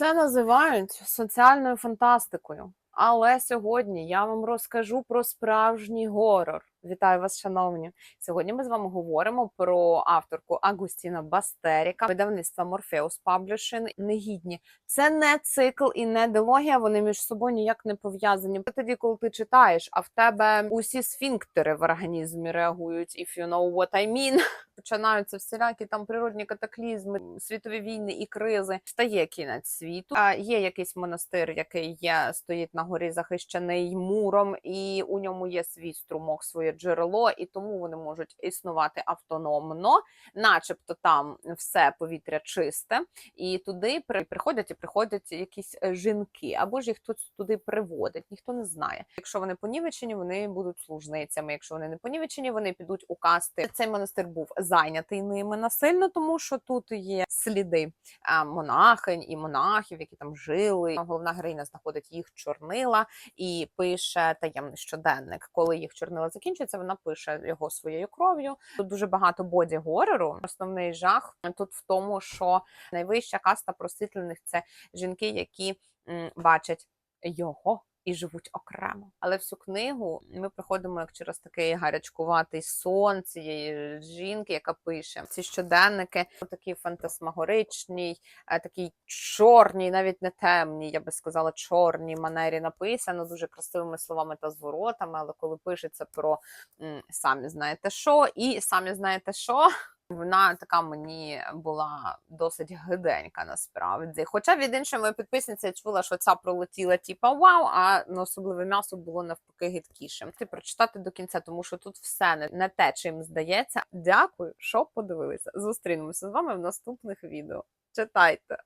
Це називають соціальною фантастикою. Але сьогодні я вам розкажу про справжній горор. Вітаю вас, шановні! Сьогодні ми з вами говоримо про авторку Агустіна Бастеріка, видавництва Morpheus Publishing. Негідні. Це не цикл і не дилогія. Вони між собою ніяк не пов'язані. Тоді, коли ти читаєш, а в тебе усі сфінктери в організмі реагують. If you know what I mean. Починаються всілякі там природні катаклізми, світові війни і кризи. Стає кінець світу. А є якийсь монастир, який є, стоїть на горі, захищений муром, і у ньому є свій струмок, джерело, і тому вони можуть існувати автономно, начебто там все повітря чисте, і туди приходять і приходять якісь е, жінки, або ж їх хтось туди приводить, ніхто не знає. Якщо вони понівечені, вони будуть служницями. Якщо вони не понівечені, вони підуть у касти. Цей монастир був зайнятий ними насильно, тому що тут є сліди монахинь і монахів, які там жили. Головна героїня знаходить їх чорнила і пише таємний щоденник. Коли їх чорнила закінчується, вона пише його своєю кров'ю. Тут дуже багато боді горору. Основний жах тут в тому, що найвища каста просвітлених це жінки, які м, бачать його. І живуть окремо, але всю книгу ми проходимо як через такий гарячкуватий сон цієї жінки, яка пише ці щоденники, такі фантасмагоричній, е, такій чорній, навіть не темній, я би сказала, чорній манері написано дуже красивими словами та зворотами. Але коли пишеться про самі знаєте що, і самі знаєте що. Вона така мені була досить гиденька насправді. Хоча від іншої моєї підписниці я чула, що ця пролетіла типа вау, а на особливе м'ясо було навпаки гидкішим. Ти прочитати до кінця, тому що тут все не, не те, чим здається. Дякую, що подивилися. Зустрінемося з вами в наступних відео. Читайте.